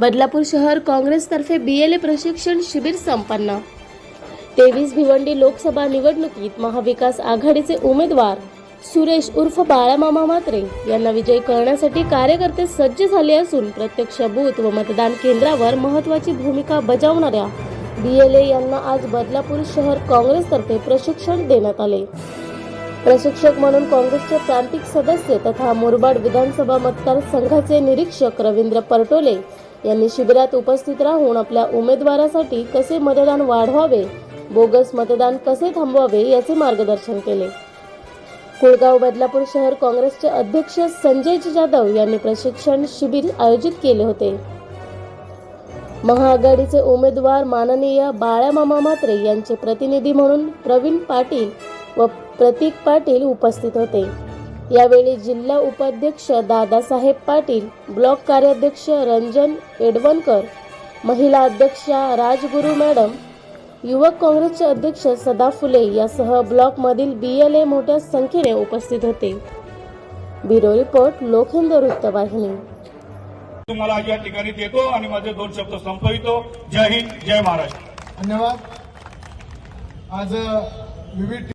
बदलापूर शहर काँग्रेसतर्फे बी L A प्रशिक्षण शिबिर संपन्न. तेवीस भिवंडी लोकसभा निवडणुकीत महाविकास आघाडीचे उमेदवार सुरेश उर्फ बाळामामा मात्रे यांना विजयी करण्यासाठी कार्यकर्ते सज्ज झाले असून प्रत्यक्ष बूथ व मतदान केंद्रावर महत्त्वाची भूमिका बजावणाऱ्या बी एल ए यांना आज बदलापूर शहर काँग्रेसतर्फे प्रशिक्षण देण्यात आले. प्रशिक्षक म्हणून काँग्रेसचे प्रांतिक सदस्य तथा मुरबाड विधानसभा मतदारसंघाचे निरीक्षक रवींद्र परटोले यांनी शिबिरात उपस्थित राहून आपल्या उमेदवारासाठी कसे मतदान वाढवावे बोगस मतदान कसे थांबवावे याचे मार्गदर्शन केले. कुळगाव बदलापूर शहर काँग्रेसचे अध्यक्ष संजय जाधव यांनी प्रशिक्षण शिबिर आयोजित केले होते. महाआघाडीचे उमेदवार माननीय बाळामामा मात्रे यांचे प्रतिनिधी म्हणून प्रवीण पाटील व प्रतीक पाटील उपस्थित होते. यावेळी जिल्हा उपाध्यक्ष दादासाहेब पाटील ब्लॉक कार्याध्यक्ष रंजन एडवणकर महिला अध्यक्षा राजगुरू मॅडम युवक काँग्रेसचे अध्यक्ष सदा फुले यासह ब्लॉकमधील बीएलए मोठ्या संख्येने उपस्थित होते. ब्युरो रिपोर्ट लोकहिंद वृत्तवाहिनी. तुम्हाला या ठिकाणी देतो आणि माझे दोन शब्द संपवितो. जय हिंद जय महाराष्ट्र. धन्यवाद. आज विविध